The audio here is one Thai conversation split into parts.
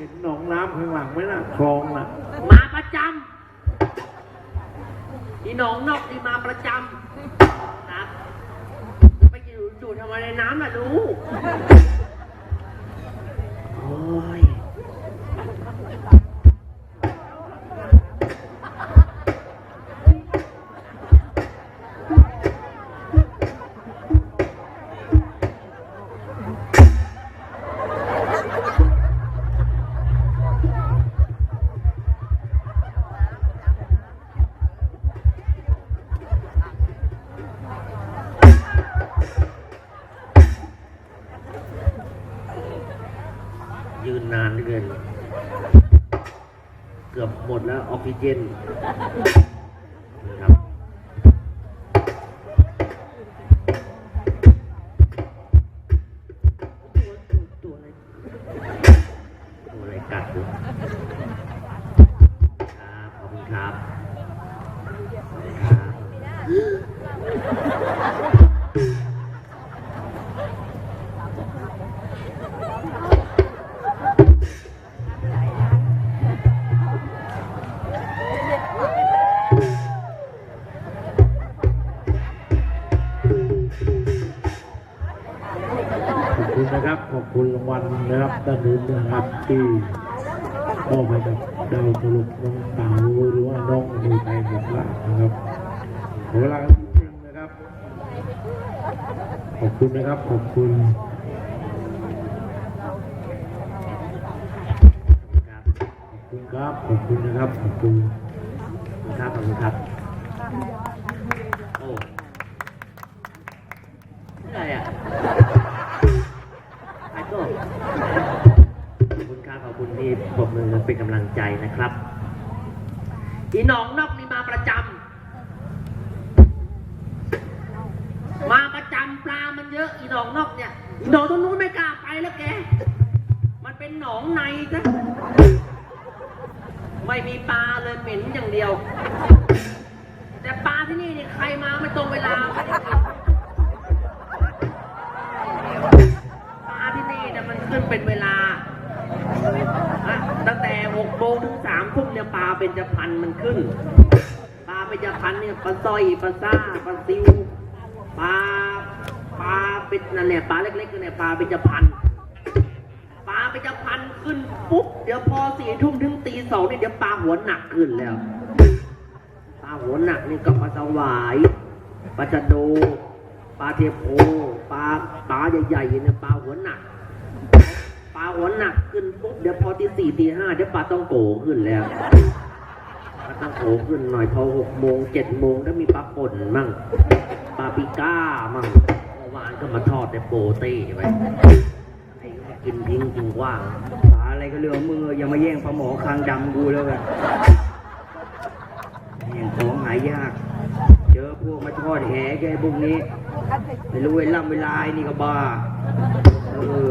เห็นหนองน้ำข้างหลังไหมล่ะคลองน่ะ มาประจำอีหนองนอกนี่มาประจำครับไปอยู่อยู่ทำไมในน้ำล่ะลูกโอ้ย oksigen ด้านนู้นนะครับที่พ่อมาจากดาวตลกน้องเต๋าหรือว่าน้องมือไทยหมดละนะครับเวลาจริงนะครับ ขอบคุณนะครับ ขอบคุณครับ ขอบคุณนะครับ ขอบคุณครับ ขอบคุณครับ ปรบมือเป็นกำลังใจนะครับ อีหนองนอกมีมาประจำมาประจำปลามันเยอะ อีหนองนอกเนี่ยอีหนองตรงนู้นไม่กล้าไปแล้วแก มันเป็นหนองในนะไม่มีปลาเลยเหม็นอย่างเดียว แต่ปลาที่นี่นี่ใครมาไม่ตรงเวลา โมงถึงสามทุ่มเนี่ยปลาเป็นจะพันมันขึ้น ปลาเป็นจะพันเนี่ยปลาสร้อยปลาซ่าปลาซิวปลาปลาเป็นนั่นแหละปลาเล็กๆก็เนี่ยปลาเป็นจะพันปลาเป็นจะพันขึ้นปุ๊บเดี๋ยวพอสี่ทุ่มถึงตีสองเนี่ยเดี๋ยวปลาหัวหนักขึ้นแล้วปลาหัวหนักนี่ก็ปลาสวายปลาจันโปลาเทโพปลาปลาใหญ่ๆเนี่ยปลาหัวหนักาหัวหนักขึ้นปุ๊บเดี๋ยวพอตีสี่ตีห้าเดี๋ยวปลาต้องโกขึ้นแล้วปลาต้องโกขึ้นหน่อยพอหกโมงเจ็ดโมงแล้วมีปลาป่นมั่งปลาปิก้ามั่งเมื่อวานก็มาทอดแต่โปเต้ไว้กินทิ้งกินว่างปลาอะไรก็เรื่องมืออย่ามาแย่งปลาหมอคางดำกูแล้วกันแย่งของหายากเจอพวกมาทอดแหแกพวกนี้ไม่รู้เวลาเวลานี่ก็บ้าเออ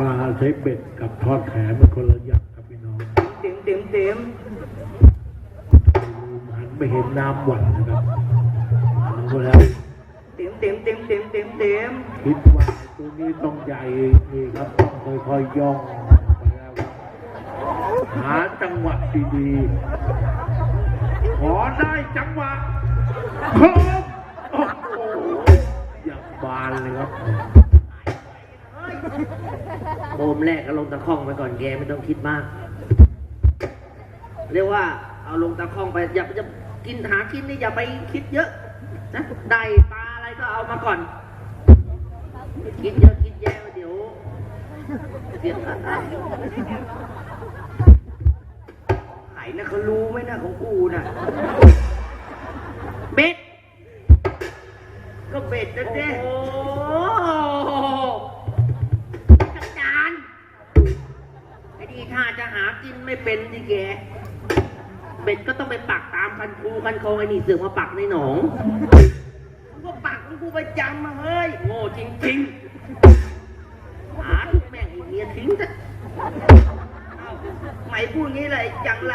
ปลาใช้เบ็ดกับทอดแขนเป็นคนละอย่างครับพี่น้องเต็มเต็มเต็มหันไปเห็นน้ำหวานนะครับรู้แล้วเต็มเต็มเต็มเต็มเต็มเต็มคิดว่าตัวนี้ต้องใหญ่นี่ครับต้องค่อยๆย่องไปแล้วครับหาจังหวะดีๆขอได้จังหวะครบ โคมแรกก็ลงตะข้องไปก่อนแกไม่ต้องคิดมาก เรียกว่าเอาลงตะข้องไป อย่าจะกินหากินนี่อย่าไปคิดเยอะนะได้ปลาอะไรก็เอามาก่อน คิดเยอะคิดแย่เดี๋ยวเดี๋ยวไหนนะเขารู้ไหมนะของกูน่ะเบ็ดก็เบ็ดนะเจ๊โอ้ เป็นดิแกเป็ดก็ต้องไปปักตามคันคูคันคลองไอ้นี่เสือกมาปักในหนองกูก็ปักของกูประจำมาเฮ้ยโง่จริงๆหาทุกแม่งไอ้เมียทิ้งซะเอ้าไม่พูดงี้เลยอย่างไร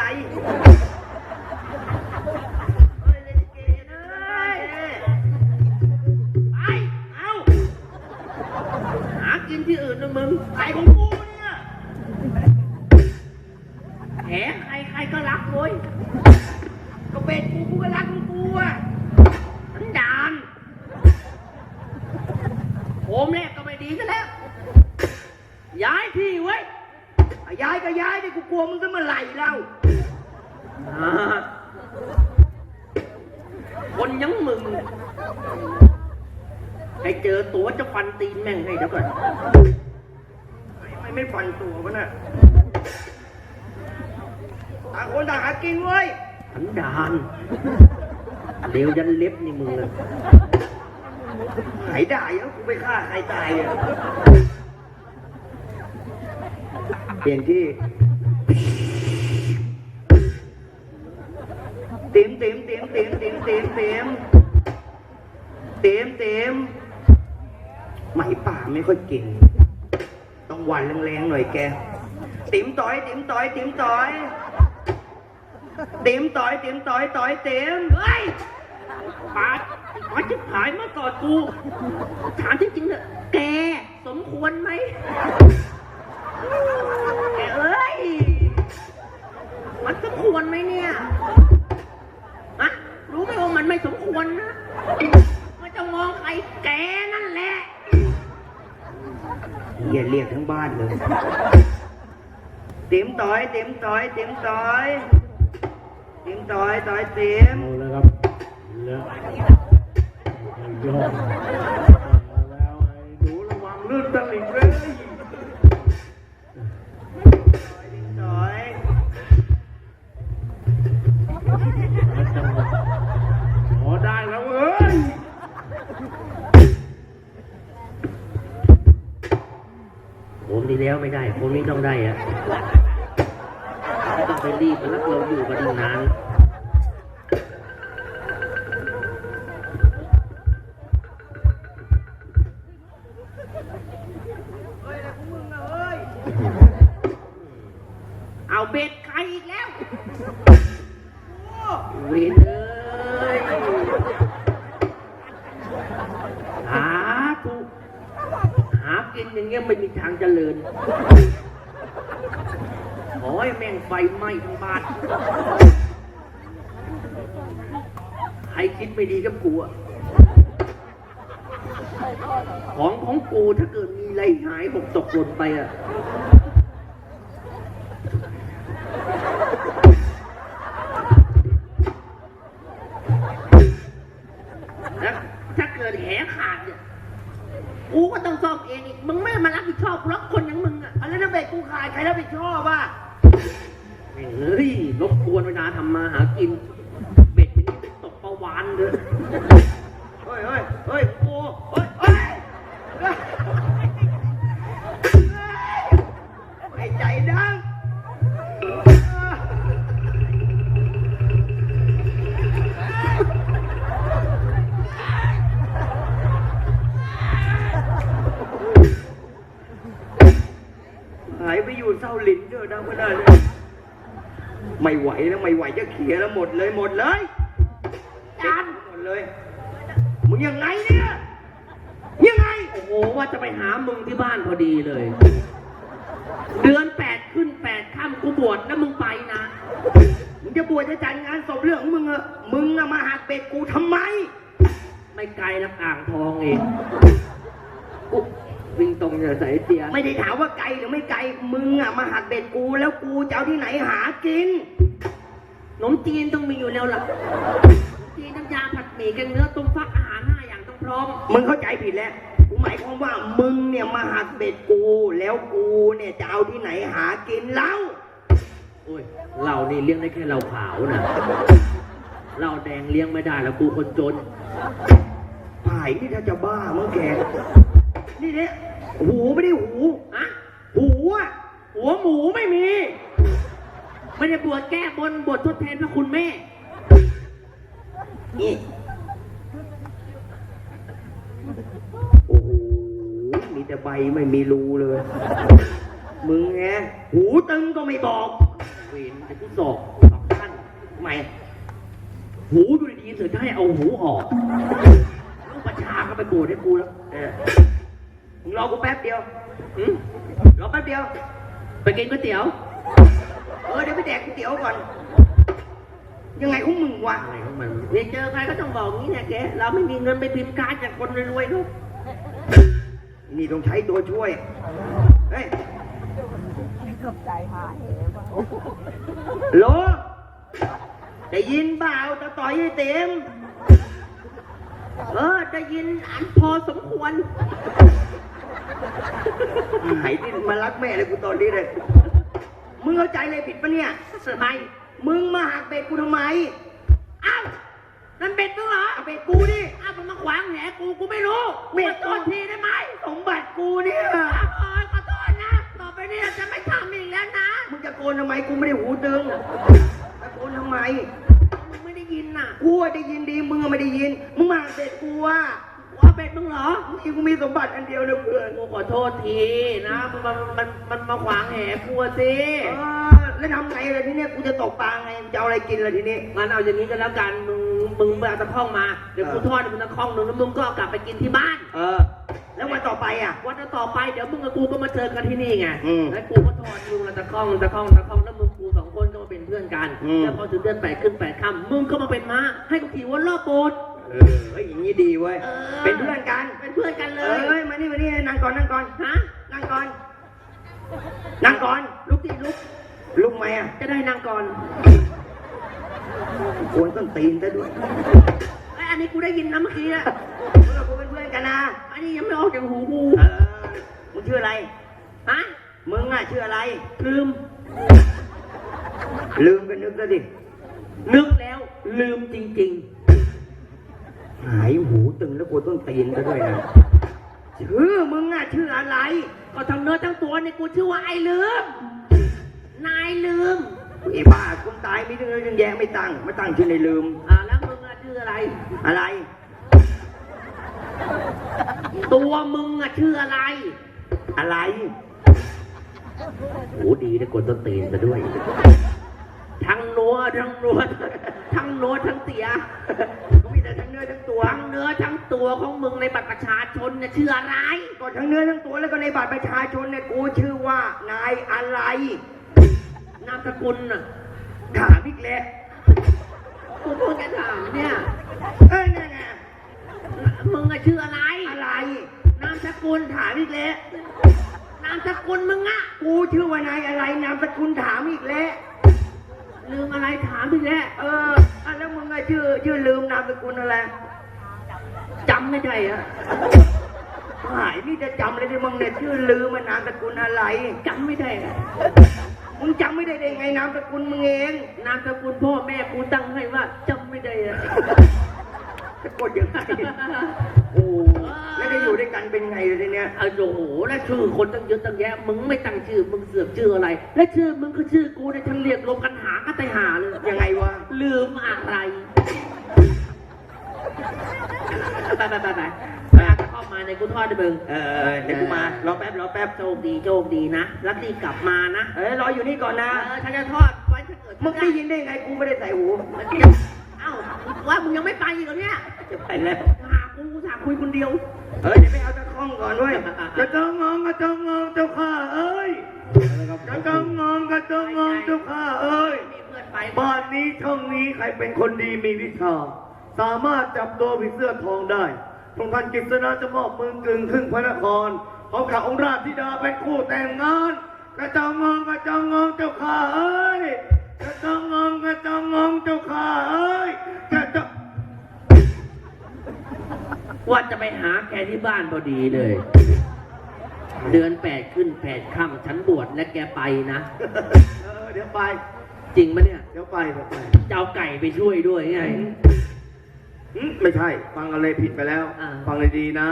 เฮ้ยเล่นลิเกนเอ้ยไป เอ้าหากินที่อื่นนะมึงใครของกู có lắc vui หากินเว้ยสันดานเดี๋ยวยันเล็บนี่มึงอะใครได้แล้วกูไปฆ่าใครตายอะเปลี่ยนที่เต็มเต็มเต็มเต็มเต็มเต็มเต็มเต็มเต็มไหมป่าไม่ค่อยกิน ต้องหวันแรงๆหน่อยแกติ๋มต่อยติ๋มต่อยติ๋มต่อย ติ๋มต่อยติ๋มต่อยต่อยเต็มเฮ้ยปาดขอจิบหายมากอดกู ถามจริงๆเถอะแกสมควรไหมแกเอ้ย มันสมควรไหมเนี่ยอะรู้ไหมว่ามันไม่สมควรนะ มันจะมองใครแกนั่นแหละอย่าเรียกทั้งบ้านเลย เต็มต่อย เต็มต่อย เต็มต่อย เต็มต่อยต่อยเต็ม เอาแล้วครับ แล้วยอม เอาเบ็ดใครอีกแล้วเวนเลยหาถูกหากินอย่างเงี้ยไม่มีทางเจริญขอให้แม่งไฟไหม้ทั้งบ้านใครคิดไม่ดีกับกูอะของของกูถ้าเกิดมี ไล่หายหกตกหล่นไปอะ นเถอะดังไม่ได้เลยไม่ไหวแล้วไม่ไหวจะเขียแล้วหมดเลยหมดเลยจานหมดเลยมึงยังไงเนี่ยยังไงโอ้โหว่าจะไปหามึงที่บ้านพอดีเลย เดือนแปดขึ้นแปดค่ำกูบวชแล้วมึงไปนะมึงจะบวชจะจัดงานศพเรื่องของมึงอะมึงอะมาหักเป็ดกูทำไม ไม่ไกลนักอ่างทองเองกู วิ่งตรงจากสายเตียไม่ได้ถามว่าไกลหรือไม่ไกล มึงอะมาหักเป็ดกูแล้วกูจะเอาที่ไหนหากินขนมจีนต้องมีอยู่แล้วล่ะจีนน้ำยาผัดหมี่แกงเนื้อต้มฟักอาหารห้าอย่างต้องพร้อม มึงเข้าใจผิดแล้วกูหมายความว่ามึงเนี่ยมาหักเป็ดกูแล้วกูเนี่ยจะเอาที่ไหนหากินเล่าโอ้ยเรานี่เลี้ยงได้แค่เราขาวนะเราแดงเลี้ยงไม่ได้แล้วกูคนจนผายนี่ถ้าจะบ้าเมื่อแก นี่เนี่ยหูไม่ได้หูอะหูอะหัวหมูไม่มีไม่ได้บวชแก้บนบวชทดแทนพระคุณแม่ นี่ โอ้โห มีแต่ใบไม่มีรูเลย มึงไงหูตึงก็ไม่บอก เวนไอ้ที่ศอกสองท่านทำไม หูอยู่ดีๆเสือจะให้เอาหูออกลูกประชาก็ไปบวชให้กูแล้ว มึงรอกูแป๊บเดียวหืมรอแป๊บเดียว ไปกินก๋วยเตี๋ยว เออเดี๋ยวไปแดกก๋วยเตี๋ยวก่อน ยังไงของมึงวะ อะไรของมันเนี่ยเจอใครก็ต้องบอกงี้แหละแก เราไม่มีเงินไปพิมพ์การ์ดจากคนรวยๆเขานี่ต้องใช้ตัวช่วย เฮ้ยโหลได้ยินเปล่าตะต่อยให้เต็ม เออได้ยินอันพอสมควร หายที่มารักแม่เลยกูตอนนี้เลย มึงเข้าใจอะไรผิดปะเนี่ยทำไมมึงมาหักเบ็ดกูทำไม อ้าว นั่นเป็ดมึงเหรอเอาเบ็ดกูดิอ้าวมึงมาขวางแหนกู กูไม่รู้เบ็ดขอโทษทีได้ไหมสมบัติกูเนี่ยอ้าวเอ้ยขอโทษนะ ต่อไปนี้จะไม่ทำอีกแล้วนะ มึงจะโกนทำไม กูไม่ได้หูตึงตะโกนทำไม มึงไม่ได้ยินน่ะ กูอะได้ยินดี มึงอะไม่ได้ยิน มึงมาหักเบ็ดกูว่ะ ว่าเป็ดมึงเหรอนี่กูมีสมบัติอันเดียวนะเพื่อนกูขอโทษทีนะมันมันมันมันมาขวางแหกูอะสิเออแล้วทำไงล่ะทีเนี้ยกูจะตกปลาไงจะเอาอะไรกินล่ะทีนี้งั้นเอาอย่างนี้ก็แล้วกันมึงมึงไปเอาตะข้องมาเดี๋ยวกูเออทอดให้มึงตะข้องหนึ่งแล้วมึงก็เอากลับไปกินที่บ้าน เออ แล้ววันต่อไปอะ วันต่อไปเดี๋ยวมึงกับกูก็มาเจอกันที่นี่ไงอืมแล้วกูก็ทอดมึงละตะข้องตะข้องตะข้องแล้วมึงกูสองคนก็มาเป็นเพื่อนกันอืม แล้วพอถึงเดือนแปดขึ้นแปดค่ำมึงก็มาเป็นม้าให้กูขี่วนรอบโบสถ์ เออเฮ้ยอย่างนี้ดีเว้ยเออเป็นเพื่อนกัน เป็นเพื่อนกันเลเอ้ยยมานี่มานี่นั่งก่อนนั่งก่อนฮะนั่งก่อน นั่งก่อน ลุกดิลุก ลุกไหมอะจะได้นั่งก่อนโอนต้นตีนซะด้วยไอยอันนี้กูได้ยินนะเมื่อกี้อะมึงกับกูเป็นเพื่อนกันนะ อันนี้ยังไม่ออกจากหูกูเออ มึงชื่ออะไร ฮะมึงอะชื่ออะไร ลืม ลืมกันนึกซะดิ นึกแล้วลืมจริง หายหูตึงแล้วกูต้นตีนซะด้วยนะชื่อมึงอะชื่ออะไรๆก็ทั้งเนื้อทั้งตัวเนี่ยกูชื่อว่าไอ้ลืม นายลืมไอ้บ้าคนตายมีเรื่องยังแย่ไม่ตั้งไม่ตั้งชื่อในลืม อ่าแล้วมึงอะชื่ออะไร อะไร ตัวมึงอะชื่ออะไร อะไรโหดีนะกดต้นตีนซะด้วย ทั้งนัวทั้งนัว ทั้งนัวทั้งเตียก็มีแต่ทั้งเนื้อทั้งตัว ทั้งเนื้อทั้งตัวของมึงในบัตรประชาชนเนี่ยชื่ออะไร ก็ทั้งเนื้อทั้งตัวแล้วก็ในบัตรประชาชนเนี่ยกูชื่อว่านายอะไร นามสกุลน่ะถามอีกแล้วกูเพิ่งจะถามเนี่ย เอ้ยนั่นไงมึงอะชื่ออะไร อะไร นามสกุลถามอีกแล้ว นามสกุลมึงอะกูชื่อว่านายอะไร นามสกุลถามอีกแล้ว ลืมอะไรถามพี่แล้เอออะแล้วมึงอะชื่อชื่อลืมนามสกุลอะไรจำไม่ได้อะหายนี่จะจำเลยที่มึงเนี่ยชื่อลืมมันนามสกุลอะไรจำไม่ได้อะมึงจำไม่ได้ได้ไงนามสกุลมึงเองนามสกุลพ่อแม่กูตั้งให้ว่าจำไม่ได้อะจะกดยังไง ด้อยู่ด้วยกันเป็นไงเลยทีเนี้ยเอาโอ้โหแล้วชื่อคนตั้งเยอะตั้งแยะ มึงไม่ตั้งชื่อ มึงเสือกชื่ออะไร และชื่อมึงก็ชื่อกูในยทั้งเรียกรวมกันหาก็ไตหาเลย ยังไงวะ ลืมอะไร ไปไปไปไปไปเอาเข้ามาในกูทอดให้มึงเออเดี๋ยวกูมารอแป๊บรอแป๊บโชคดีโชคดีนะ แล้วรีบกลับมานะ เออรออยู่นี่ก่อนเอนะอฉันจะทอดไว้ถ้าเกิดมึงได้ยินได้ไงกูไม่ได้ใส่หู เอ้าว่ามึงยังไม่ไปอีกเหรอเนี่ย จะไปแล้วหา กูกูถามคุยคนเดียว เฮ้ยเดี๋ยวไปเอาตะข้องก่อนเว้ยกระจองงองกระจองงองเจ้าข้าเอ้ยกระจองงองกระจองงองเจ้าข้าเอ้ยมีเพื่อนไปบ้านนี้ช่องนี้ใครเป็นคนดีมีวิชา สามารถจับตัวผีเสื้อทองได้ทรงท่านกฤษณะจะมอบเมืองกึ่งครึ่งพระนครของข้าองค์ราชธิดาเป็นคู่แต่งงานกระจองงองกระจองงองเจ้าข้าเอ้ยกระจองงองกระจองงองเจ้าข้าเอ้ยกระจอง ว่าจะไปหาแกที่บ้านพอดีเลย เดือนแปดขึ้นแปดค่ำฉันบวชและแกไปนะ เออเดี๋ยวไป จริงปะเนี่ยเดี๋ยวไปเดี๋ยวไปจะเอาไก่ไปช่วยด้วยไงหึไม่ใช่ ฟังอะไรผิดไปแล้ว อ่า ฟังเลยดีนะ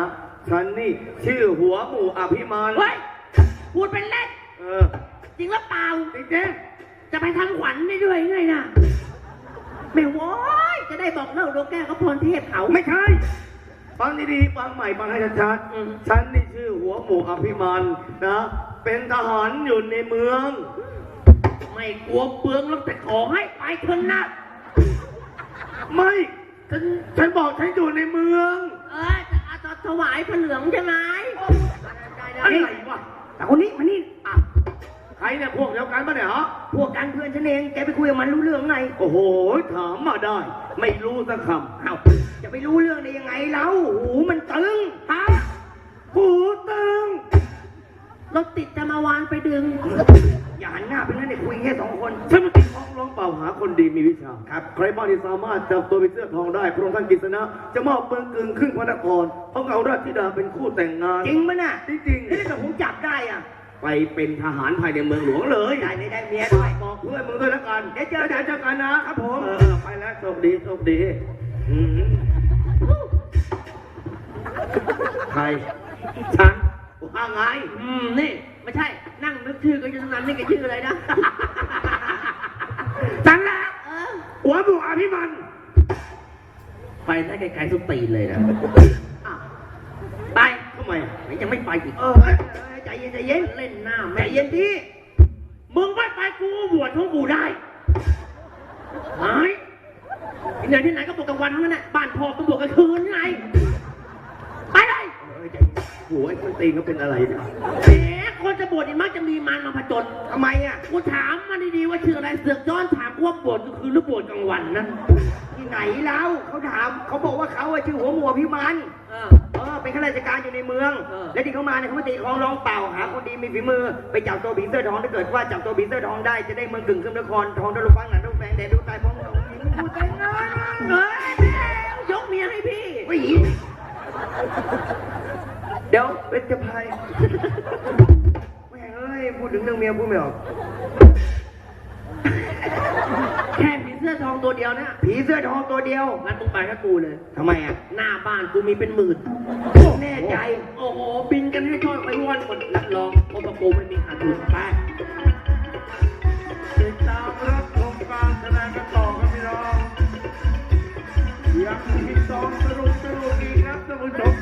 ฉันนี่ชื่อหัวหมู่อภิมานเฮ้ยพูดเป็นเล่นเออจริงหรือเปล่า จริงๆจะไปทำขวัญได้ด้วยไงนะไม่โว้ยจะได้บอกเล่าดวงแก้วกับพรเทพเขาไม่ใช่ ฟังดีๆ ฟังใหม่ฟังให้ชัดอืมๆฉันนี่ชื่อหัวหมูอภิมันนะ เป็นทหารอยู่ในเมือง ไม่กลัวเปลืองแล้วแต่ขอให้ไปเถอะนะ ไม่ฉันฉันบอกฉันอยู่ในเมือง เออจะเอาจะถวายพระเหลืองใช่ไหมได้ได้อะไรได้วะแต่คนนี้มานี่อะใครเนี่ยพวกเดียวกันปะเนี่ยฮะ พวกกันเพื่อนฉันเอง แกไปคุยกับมันรู้เรื่องไง โอ้โห ถามมาได้ ไม่รู้สักคำเอ้าจะ ไปรู้เรื่องได้ยังไงเล่าหูมันตึงฮะหูตึง รถติดจะมาวานไปดึง อย่าหันหน้าไปนั่นเด็กคุยแค่สองคน ฉันมาติดท้องร้องเปล่าหาคนดีมีวิชาครับ ใครบ้างที่สามารถจับตัวเป็นเสื้อทองได้พระองค์ท่านกฤษณะ จะมอบเมืองกึ่งครึ่งพระนครพระเอาราชธิดาเป็นคู่แต่งงาน จริงปะน่ะจริงๆ ถ้าเกิดผมจับได้อะไปเป็นทหารภายในเมืองหลวงเลย ได้ได้ได้เมียด้วย บอกเพื่อนมึงด้วยแล้วกันเดี๋ยวเจอเดี๋ยวเจอกันนะครับผม เออ ไปแล้วโชคดีโชคดีอืม ใครฉันว่าไง อืม นี่ ไม่ใช่ นั่งนึกชื่อก็ยังนั้นนี่แกชื่ออะไรนะฉันแหละเออหัวบุอภิมัน ไปได้ไกลๆสุดตีนเลยนะอะไปทำไมอะไหนยังไม่ไปอีก เออเอ้ยเอ้ยใจเย็นใจเย็นเล่นหน้าใจแม่เย็นพี่ มึงไม่ไปกูก็บวชของกูได้หายที่ไหนที่ไหนก็บวชกลางวันทั้งนั้นแหละบ้านพ่อก็บวชกลางคืนไงไป เลยเออใจเย็นหัวไอ้คนตีนเขาเป็นอะไรเนี่ยแหมคนจะบวชนี่มักจะมีมารมาผจญทำไมอะกูถามมันดีๆว่าชื่ออะไรเสือกย้อนถามกูว่าบวชก็คือหรือบวชกลางวันนะที่ไหนแล้วเขาถามเขาบอกว่าเขาอะชื่อหัวหมัวพิมันเออ เออเป็นข้าราชการอยู่ในเมือง เออ และที่เขามาเนี่ยเขามาตีคลองร้องเปล่าหาคนดีมีฝีมือไปจับตัวผีเสื้อทองถ้าเกิดว่าจับตัวผีเสื้อทองได้จะได้เมืองกึ่งขึ้นนครทองดลฟังหนันดลแฟงแดนดลตายพร้อมกันพูดได้ไงเฮ้ยแม่ยกเมียให้พี่ไม่หญิเดี๋ยวเป็นจะพายแม่เอ้ยพูดถึงเรื่องเมียพูดไม่ออก แค่ผีเสื้อทองตัวเดียวนะผีเสื้อทองตัวเดียวงั้นมึงไปกับกูเลย ทำไมอะ หน้าบ้านกูมีเป็นหมื่นแน่ใจ โอ้โห บินกันให้ทอดไปวันหมดรับรองโอปโกไม่มีขาดทุนไปติดตามรับชมการแสดกันต่อครัพี่น้อยังมีสองสรุปสรุปอีกครับท่านผู้ชม